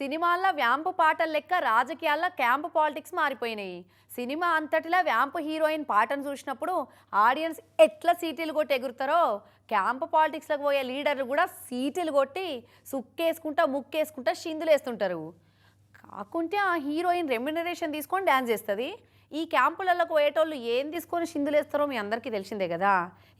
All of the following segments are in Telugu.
సినిమాల్లో వ్యాంపు పాటల లెక్క రాజకీయాల్లో క్యాంపు పాలిటిక్స్ మారిపోయినాయి. సినిమా అంతటిలా వ్యాంపు హీరోయిన్ పాటను చూసినప్పుడు ఆడియన్స్ ఎట్లా సీటీలు కొట్టి ఎగురుతారో? క్యాంపు పాలిటిక్స్లోకి పోయే లీడర్లు కూడా సీటీలు కొట్టి సుక్కేసుకుంటా ముక్కేసుకుంటా చిందులేస్తుంటారు కాకుంటే ఆ హీరోయిన్ రెమ్యునరేషన్ తీసుకొని డ్యాన్స్ చేస్తుంది. ఈ క్యాంపులలోకి పోయేటోళ్ళు ఏం తీసుకొని చిందులేస్తారో మీ అందరికీ తెలిసిందే కదా.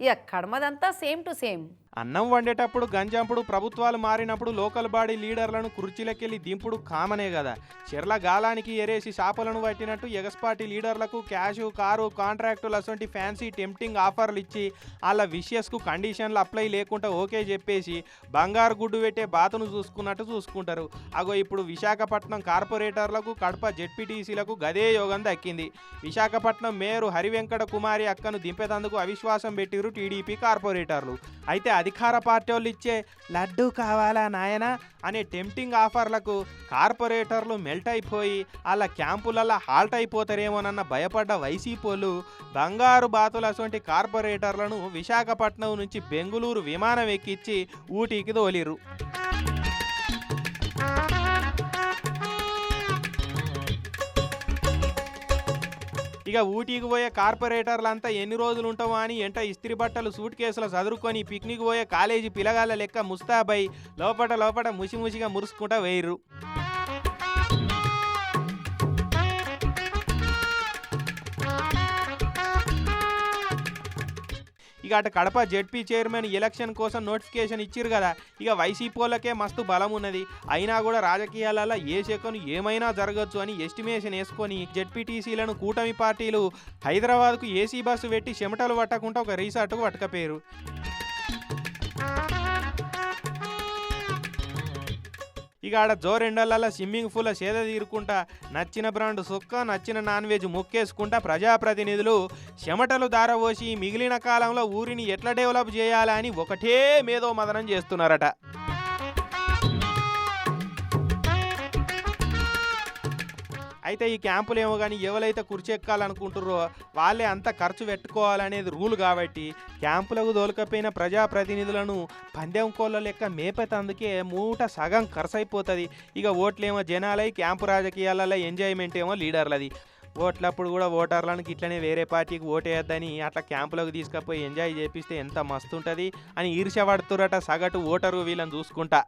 ఇక కడమదంతా సేమ్ టు సేమ్. అన్నం వండేటప్పుడు గంజంపుడు ప్రభుత్వాలు మారినప్పుడు లోకల్ బాడీ లీడర్లను కుర్చీలకెళ్ళి దింపుడు కామనే కదా చెర్ల గాలానికి ఎరేసి శాపలను పట్టినట్టు ఎగస్పాటి లీడర్లకు క్యాష్ కారు కాంట్రాక్టులు అటువంటి ఫ్యాన్సీ టెంప్టింగ్ ఆఫర్లు ఇచ్చి వాళ్ళ విషయస్కు కండిషన్లు అప్లై లేకుండా ఓకే చెప్పేసి బంగారు గుడ్డు పెట్టే బాతును చూసుకున్నట్టు చూసుకుంటారు. అగో ఇప్పుడు విశాఖపట్నం కార్పొరేటర్లకు కడప జెడ్పీటీసీలకు గదే యోగం దక్కింది. విశాఖపట్నం మేయరు హరివెంకట కుమారి అక్కను దింపేందుకు అవిశ్వాసం పెట్టిరు టీడీపీ కార్పొరేటర్లు. అయితే అధికార పార్టీ వాళ్ళు ఇచ్చే లడ్డు కావాలా నాయనా అనే టెంప్టింగ్ ఆఫర్లకు కార్పొరేటర్లు మెల్ట్ అయిపోయి వాళ్ళ క్యాంపులలో హాల్ట్ అయిపోతారేమోనన్న భయపడ్డ వైసీపోలు బంగారు బాతుల అటువంటి కార్పొరేటర్లను విశాఖపట్నం నుంచి బెంగుళూరు విమానం ఎక్కించి ఊటీకి తోలిరు ఇక ఊటీకి పోయే కార్పొరేటర్లంతా ఎన్ని రోజులు ఉంటావో అని ఎంట ఇస్త్రీ బట్టలు సూట్ కేసులు చదువుకొని పిక్నిక్ పోయే కాలేజీ పిల్లగాళ్ళ లెక్క ముస్తాబై లోపట లోపట ముసిముసిగా మురుసుకుంటా వేయరు ఇక అటు కడప జెడ్పీ చైర్మన్ ఎలక్షన్ కోసం నోటిఫికేషన్ ఇచ్చిరు కదా. ఇక వైసీపీ మస్తు బలం ఉన్నది. అయినా కూడా రాజకీయాలలో ఏ శకను ఏమైనా జరగచ్చు అని ఎస్టిమేషన్ వేసుకొని జెడ్పీటీసీలను కూటమి పార్టీలు హైదరాబాద్కు ఏసీ బస్సు పెట్టి చెమటలు పట్టకుండా ఒక రీసార్ట్కు పట్టుకపోయారు ఇక ఆడ జోరెండలలో స్విమ్మింగ్ పూల సేద తీరుకుంటా నచ్చిన బ్రాండ్ సుక్క నచ్చిన నాన్ వెజ్ మొక్కేసుకుంటా ప్రజాప్రతినిధులు చెమటలు దారపోసి మిగిలిన కాలంలో ఊరిని ఎట్లా డెవలప్ చేయాలని ఒకటే మేధో మదనం చేస్తున్నారట. అయితే ఈ క్యాంపులు ఏమో కానీ ఎవరైతే కుర్చెక్కాలనుకుంటారో వాళ్ళే అంత ఖర్చు పెట్టుకోవాలనేది రూల్ కాబట్టి క్యాంపులకు దొలకపోయిన ప్రజాప్రతినిధులను పందెం కోళ్ళ లెక్క మేపేతందుకే మూట సగం ఖర్చు అయిపోతుంది ఇక ఓట్లేమో జనాలై క్యాంపు రాజకీయాలలో ఎంజాయ్మెంట్ ఏమో లీడర్లది. ఓట్లప్పుడు కూడా ఓటర్లను ఇట్లనే వేరే పార్టీకి ఓటేయద్దని అట్లా క్యాంపులకు తీసుకుపోయి ఎంజాయ్ చేపిస్తే ఎంత మస్తు ఉంటుంది అని ఈర్ష పడుతురట సగటు ఓటరు వీళ్ళని చూసుకుంటా.